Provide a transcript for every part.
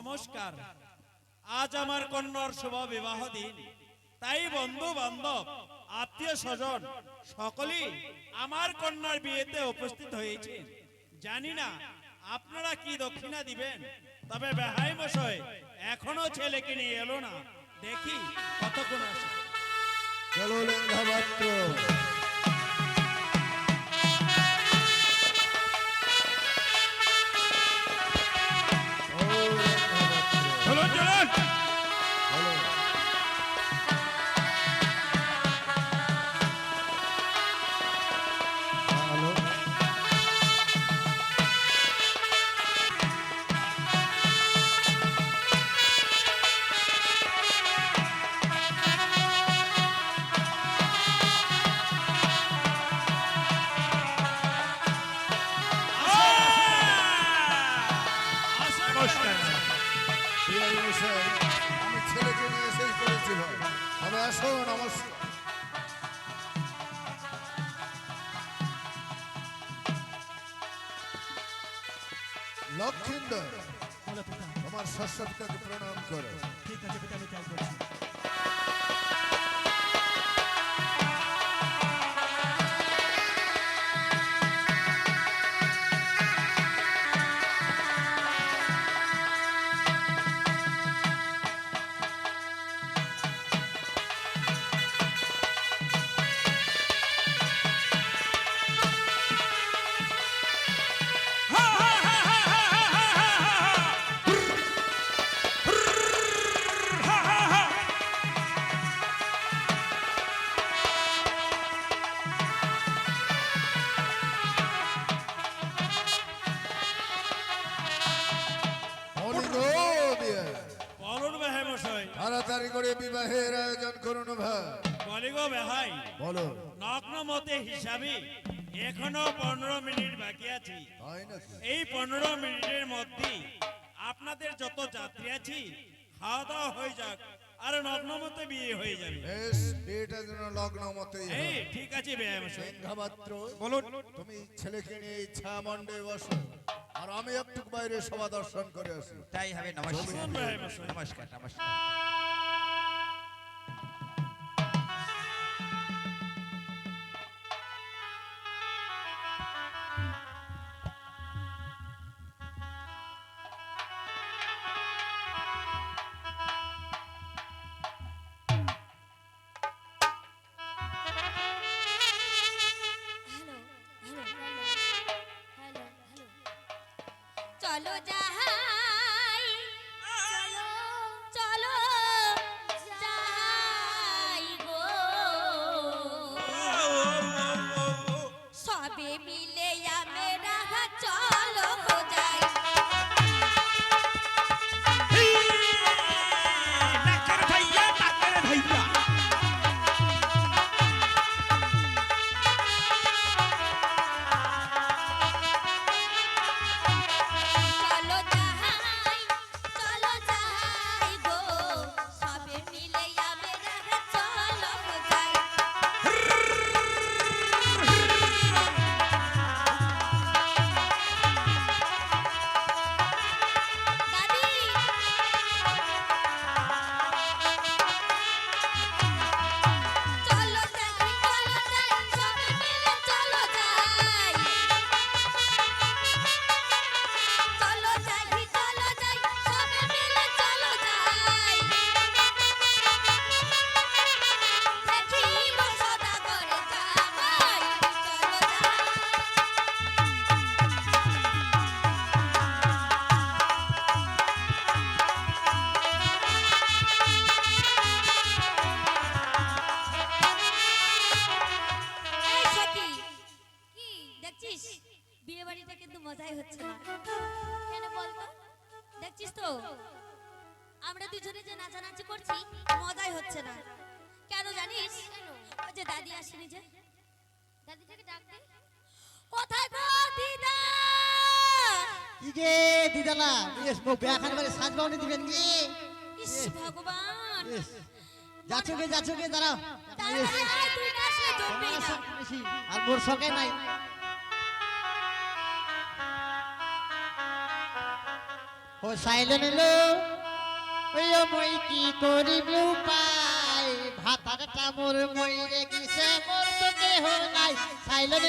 নমস্কার। আজ আমার কন্যার শুভ বিবাহ দিন। তাই বন্ধু বান্ধব আত্মীয় স্বজন সকলেই আমার কন্যার বিয়েতে উপস্থিত হয়েছে। জানি না আপনারা কি দক্ষিণা দিবেন, তবে বেহাই মশাই, এখনও ছেলেকে নিয়ে এলো না। দেখি কতক্ষণ আসে চলো করুন ভাই বলি গো বেহাই। বলো। নগ্ন মতে হিসাবে এখনও পনেরো মিনিট বাকি আছে। এই পনেরো মিনিটের মধ্যে আপনাদের যত যাত্রী আছি খাওয়া দাওয়া হয়ে যাক আর নগ্ন মতে বিয়ে হয়ে যাবে। বেশ বিয়েটা যেন লগ্ন এই ঠিক আছে সিংহামাত্র বলুন। তুমি ছেলেকে নিয়ে ইচ্ছা বসো আর আমি একটু বাইরে সভা দর্শন করে আসি। তাই হবে নমস্কার। নমস্কার নমস্কার। চলো যাই দুজনে যে নাচানাচি করছি মজাই হচ্ছে না। কেন জানিস? ওই যে দাদি আসেনি যে। দাদিটাকে ডাক দে। কোথায় গো দিদা? ইগে দিদালা ইয়েস মো ব্যাখান বারে সাজ বাউনি দিবেন কি? ইস ভগবান। যাচ্ছো গে যাচ্ছো গে দাঁড়াও। তুই না আসলে জমবেই না। আর মোর সকে নাই। ও সাইলেন লো মই কি করিবি উপায়? ভাতারটা মোর মইরে গিছে মোর তো দেহ নাই। সাইলেন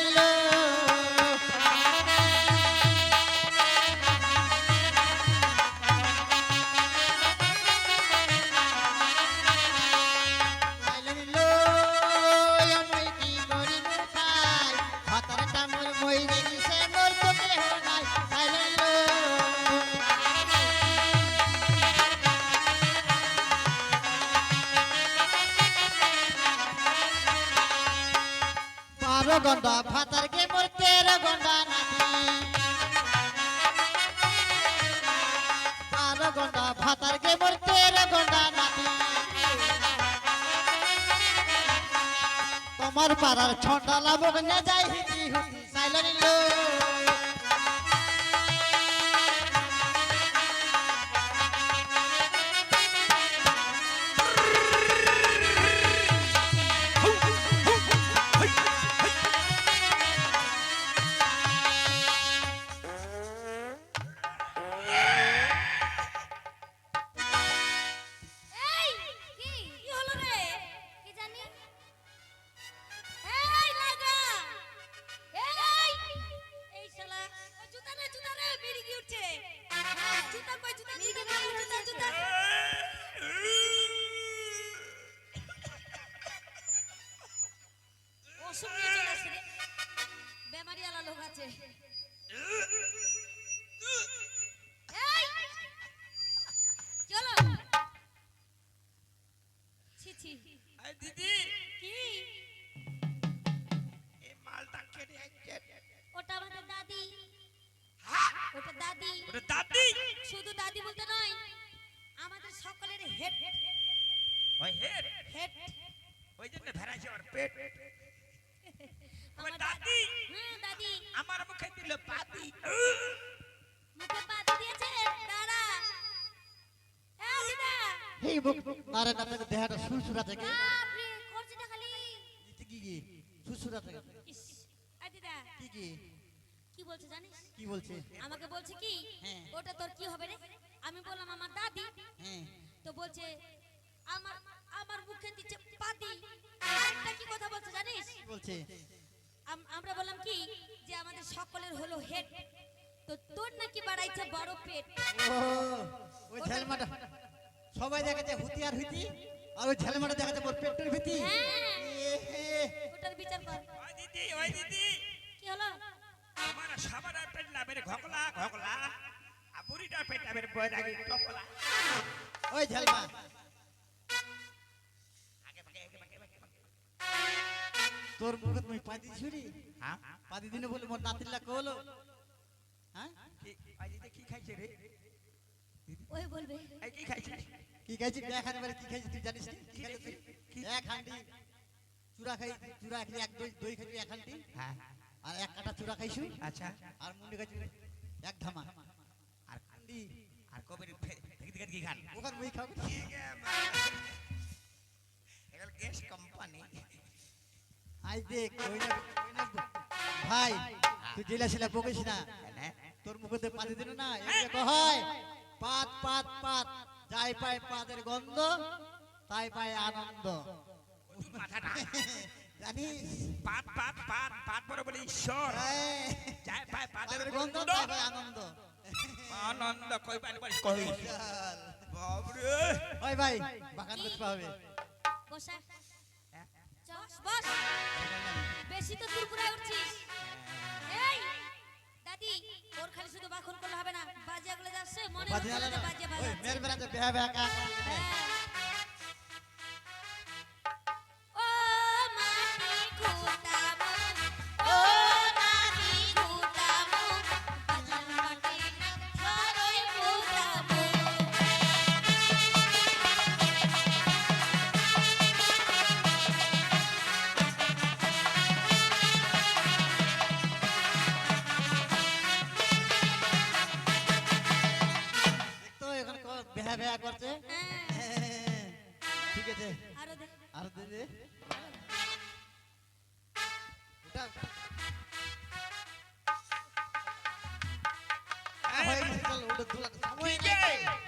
বারো ঘণ্টা ভাতার গে মোর তেরো ঘণ্টা নাতি। বারো ঘণ্টা ভাতার গে মোর তেরো ঘণ্টা নাতি। তোমার পাড়ার ছটা লাভ যাই হুতি সাইলেন হেড ওই হেড হেড ওই জন্য ভেড়াইছে ওর পেট। আমার দাদি? হ্যাঁ দাদি। আমার মুখে দিল পাতি মুখে পাতি দিয়েছে দাঁড়া এ দিদা। হেই বুক আরে না তোকে দেহাটা সুরসুরা থেকে বাপরে করছিটা খালি। ইতি কি কি সুরসুরা থেকে ইস এ দিদা। কি কি কি বলছে জানিস? কি বলছে? আমাকে বলছে কি হ্যাঁ। ওটা তোর কি হবে রে? আমি বললাম আমার দাদি। হ্যাঁ। তো বলছে আমার আমার মুখে দিচ্ছে পাতি। আরেকটা কি কথা বলছে জানিস? বলছে? আমরা বললাম কি যে আমাদের সকলের হলো হেড। তো তোর নাকি বাড়াইছে বড় পেট। ও ওই ঝেলমাটা। সবাই দেখাচ্ছে হুতি আর হুতি আর ওই ঝেলমাটা দেখাচ্ছে মোর পেটের ভিতি। হ্যাঁ। ওটার বিচার কর। ওই দিদি ওই দিদি। কি হলো? আমার সাবার পেট না বের ঘকলা ঘকলা আর বুড়িটার পেট না বের বৈরাগী টপলা। ওই ঝেলমা। তোর মুখে তুমি পাদি ছুরি হ্যাঁ? পাদি দিনে বলে মোর নাতির লাগ হলো। হ্যাঁ? কি ওই কি খাইছে রে? ওই বলবে এই কি খাইছে কি খাইছি দেখানে বারে কি খাইছি তুই? জানিস কি খাইছি? এক হান্ডি। চূড়া খাই চূড়া খাই এক দই দই খাইছি এক হান্ডি। হ্যাঁ। আর এক কাটা চূড়া খাইছু। আচ্ছা। আর মুন্ডি খাইছি এক ধামা। আর হান্ডি আর কবির থেকে কি খান ওখান মুই খাব এগুলো গ্যাস কোম্পানি আই দেখ ওই না ভাই তুই জেলা ছিলা বকিস না। তোর মুখতে পাতি দিল না এদিকে হয়। পাত পাত পাত। যাই পায় পাতের গন্ধ তাই পায় আনন্দ। জানিস? পাত পাত পাত পাত বড় বলে ঈশ্বর। এই, যায় পায় পাতের গন্ধ। গন্ধ তাই পায় আনন্দ। আনন্দ কই পানি পানি কই। বাবরে! ওই ভাই বাগান করতে হবে। বসা। চস বস। বেশি তো তুরপুরায় উঠছিস। এই দাদি ওর খালি শুধু বাখন করলে হবে না। বাজিয়া গুলো যাচ্ছে মনে হচ্ছে বাজিয়া বাজে মেয়ের বেড়াতে বেহা বেহা কা।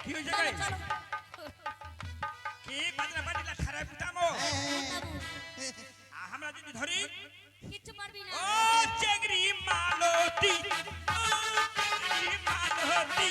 কি গে? চলো কি বাজনা বাজিলা খারাপ বাবু, আমরা যদি ধরি। কিচ্ছু পারবি না। ও চেংড়ি মালতি ও চেংড়ি মালতি।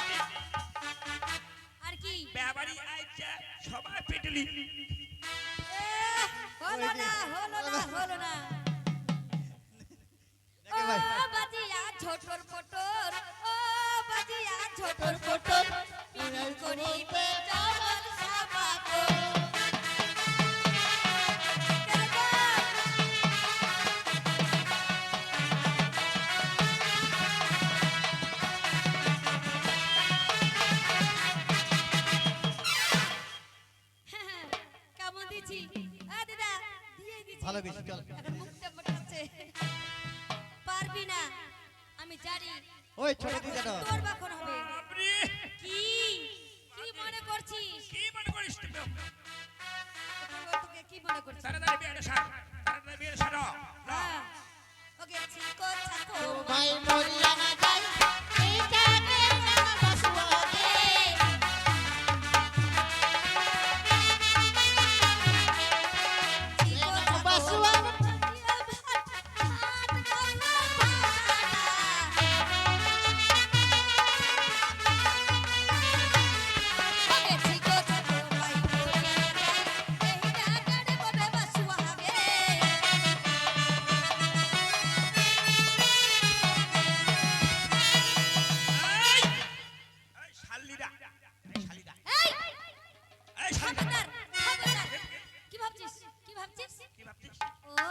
আমি জানি। ওই ছোট দাও তোর বাখন হবে। বাপরে। কি? কি মনে করছিস? কি মনে করিস তুই তোকে- কি মনে করছিস? তাড়াতাড়ি বিয়েটা সার। তাড়াতাড়ি বিয়েটা সার। হ্যাঁ। ওকে কথা কো ভাই মরিয়া না যাই। ভাবছিস? কি ভাবছিস? কি ও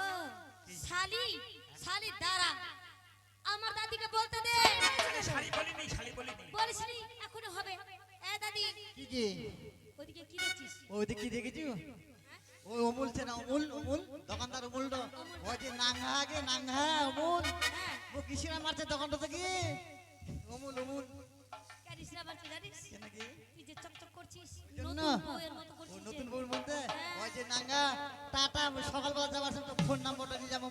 শালি শালি দাঁড়া। আমার দাদিকে বলতে দে। শালি বলিনি শালি বলিনি। বলিসনি এখনও হবে। এ দাদি। কি কি? ওদিকে কি দেখছিস? ওই কি দেখেছি? ওই অমুল ছে না অমুল অমুল? দোকানদার অমুল ওই যে নাঙ্গা গে নাঙ্গা অমুল। হ্যাঁ। ও কিসিরা মারছে দোকানটা থেকে অমুল অমুল। আবার কি জানিস? কেন কি? তুই যে চকচক করছিস নতুন বউয়ের মতো করছিস নতুন বউর মধ্যে? হ্যাঁ। ওই যে নাঙ্গা টাটা সকালবেলা যাবার সময় তো ফোন নাম্বারটা নিয়ে যাব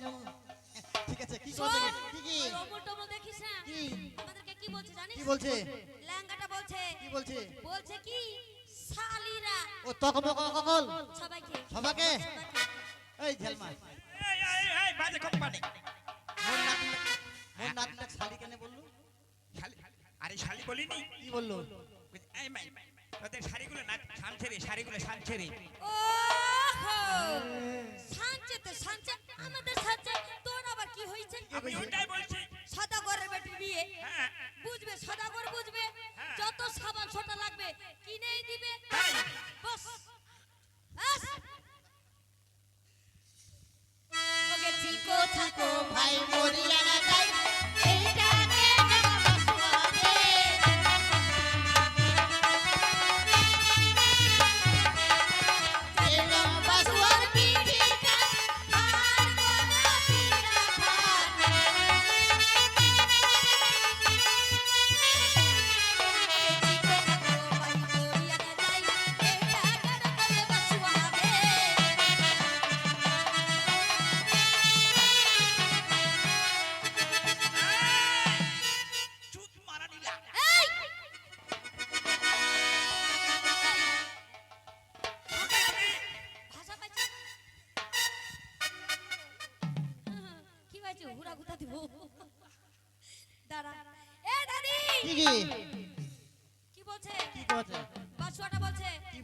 ঠিক আছে কি শোন, কি কি? ওই অমল দেখিস না কি? আমাদেরকে কি বলছে জানিস? কি বলছে? ল্যাঙ্গাটা বলছে। কি বলছে? বলছে কি? শালিরা। ও তকমক ককল সবাইকে। সবাইকে? এই ঝেলমা। এই এই এই বাজে কোম্পানি মোর নাতি মোর নাতিটা শালি কেন বলল? আরে শালি বলিনি? কি বলল? এই মাই তোদের শাড়িগুলো না শানছে রে শাড়িগুলো শানছে রে ওহো সাঞ্চে তো সাঞ্চে আমাদের সাঞ্চে তোর আবার কি হয়েছে? আমি ওটাই বলছি। সদাগরের বেটি বিয়ে। হ্যাঁ। বুঝবে সদাগর বুঝবে। হ্যাঁ। যত সাবান ছোটা লাগবে কিনেই দিবে। তাই বস। আস। ওকে চিকো থাকো ভাই মরিয়া।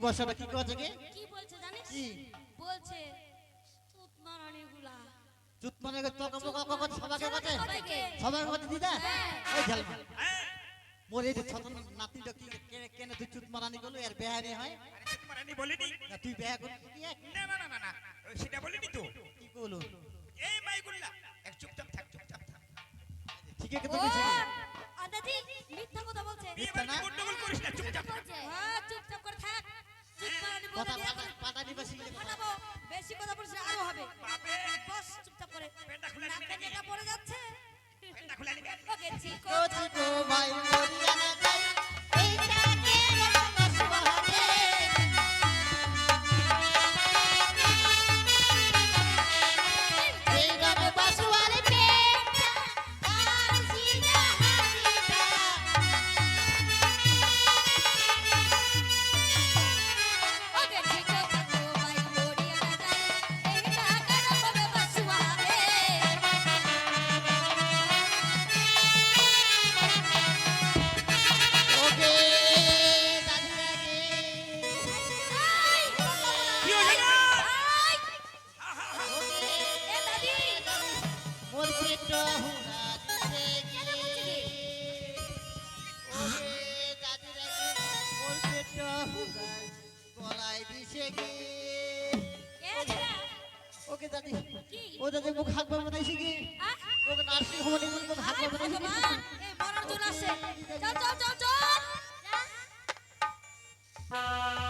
বসাটা কি করছে কি? কি বলছে জানিস? কি? বলছে তুত মারানি গুলা। চুত মানে তকমক ককল সবাইকে করছে সবাইকে সবাইকে। করছে দিদা হ্যাঁ। এই ঝেলমা মোর এই যে ছোট নাতিটা কি কেনে কেনে তুই চুত মারানি করল এর বেহারি হয়? আরে চুত মারানি বলিনি। না তুই বেহা করলি কি না না না না সেটা বলিনি তো। কি করল এই মাইগুল্লা এক চুপচাপ থাক চুপচাপ থাক। ঠিক আছে তো কিছু আদাদি মিথ্যা কথা বলছে। বিয়ে বাড়িতে গন্ডগোল করিস না চুপচাপ হ্যাঁ চুপচাপ করে থাক। বলে কথা পাটা দিবা শিখলে ফাটাবো বেশি কথা বলছিস আরও হবে। বস চুপচাপ করে। পেটটা খুলে নিবি পড়ে যাচ্ছে। পেটটা খুলে নিবি ওকে ঠিক ও লেগে ওকে দাদি ও দাদি মুখ হাক বাবা দাইছি কি? ওকে নার্সিং হোম নিয়ে মুখ হাক বাবা দাইছি মা এই মরার জন্য আসে চল চল চল চল। হ্যাঁ।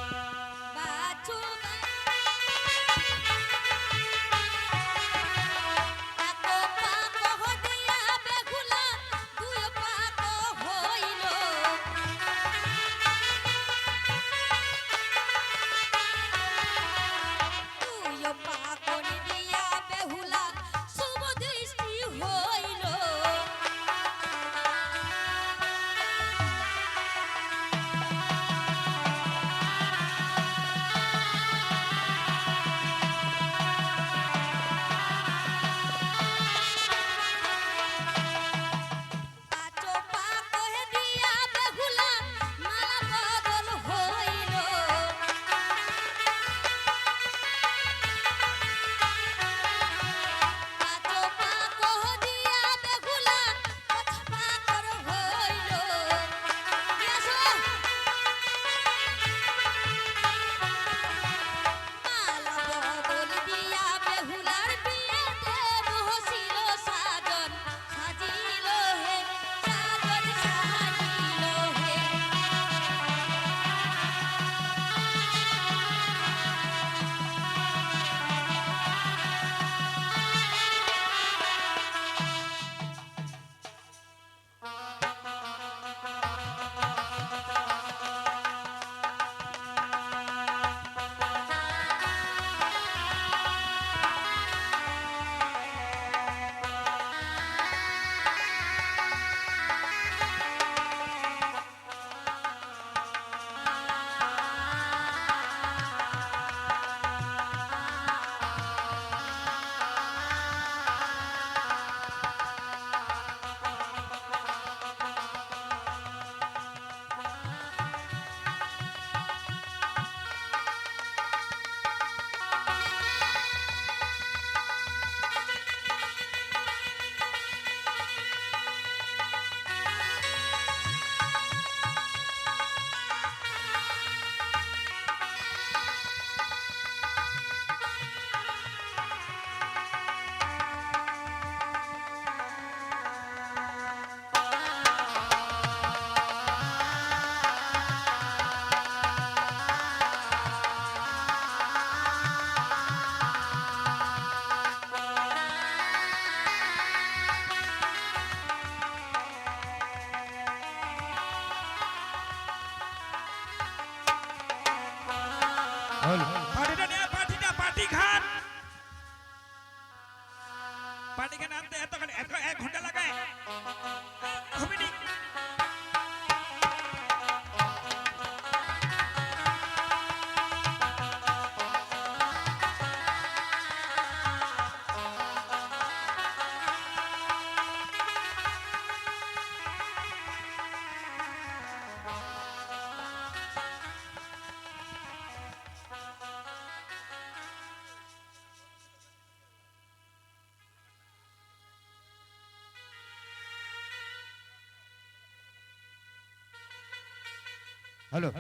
હલો.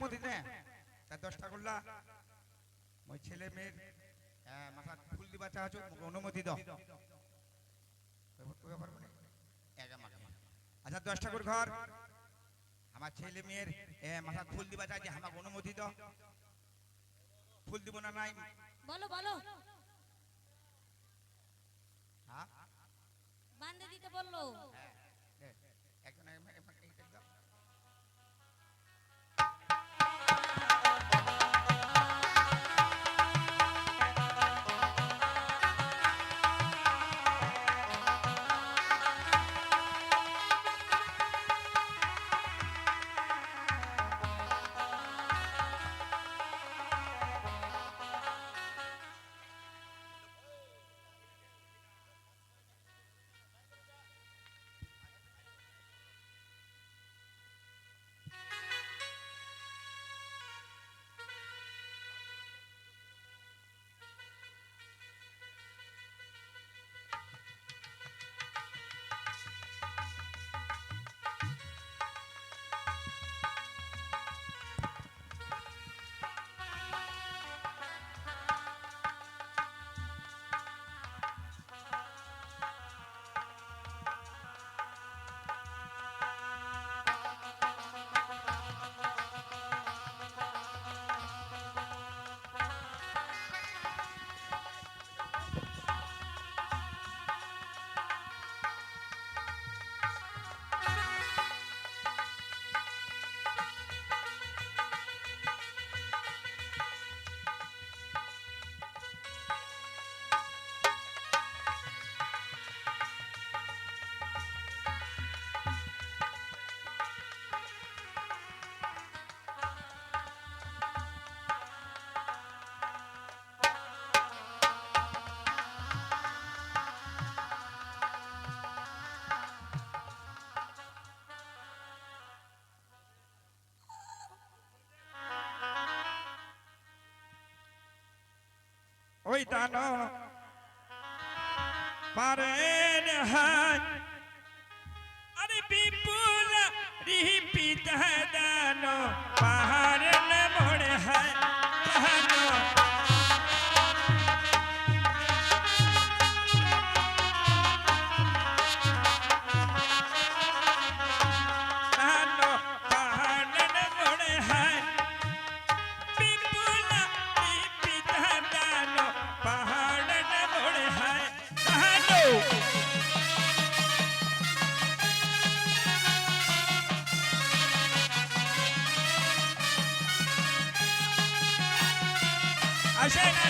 দশটা করলা ওই ছেলে মেয়ের মাথা ফুল দিবা অনুমতি দাও। আচ্ছা দশটা করে ঘর। আমার ছেলে মেয়ের মাথা ফুল দিবা চাইছে আমাকে অনুমতি দাও। ফুল দিব না নাই? বলো বলো। হ্যাঁ? বান্ধে দিতে বলল। একজন ওই দান পারেন হায় আরে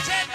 আসেন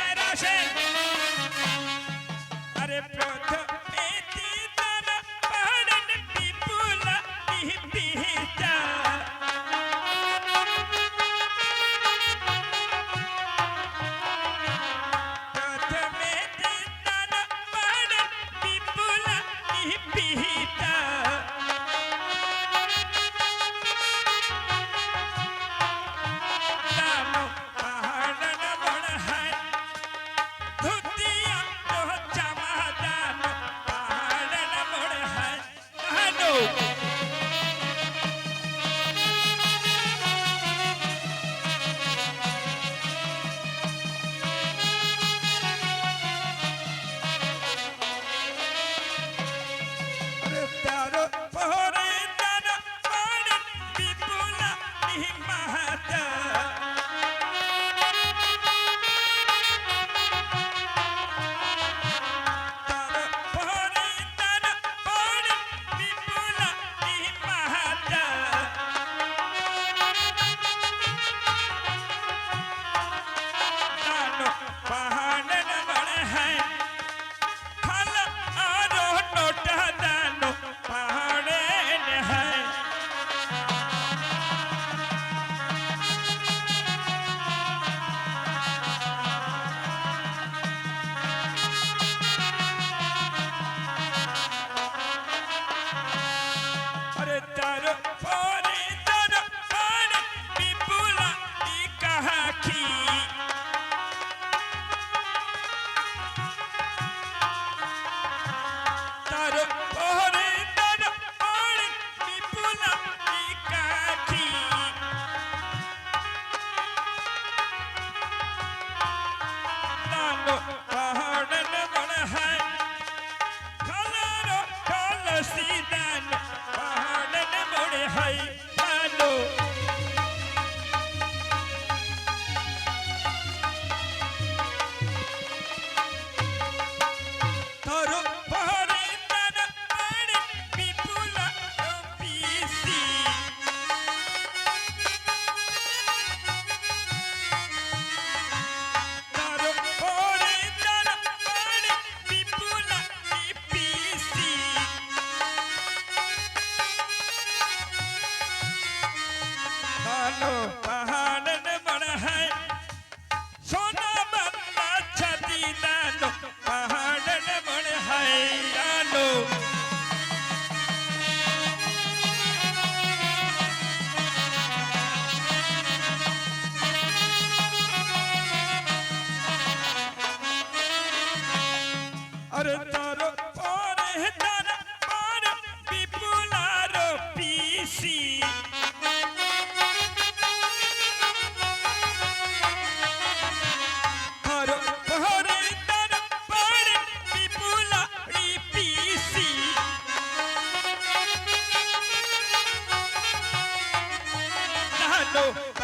know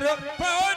তোর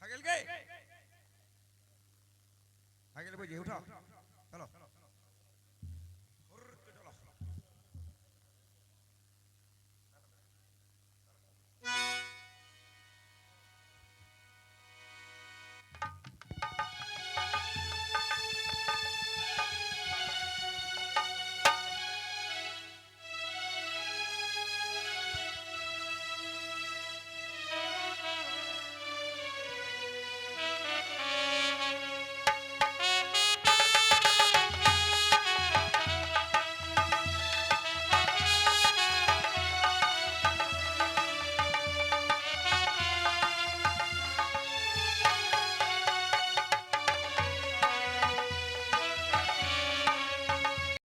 फागेल गए फागेल बुझे उठो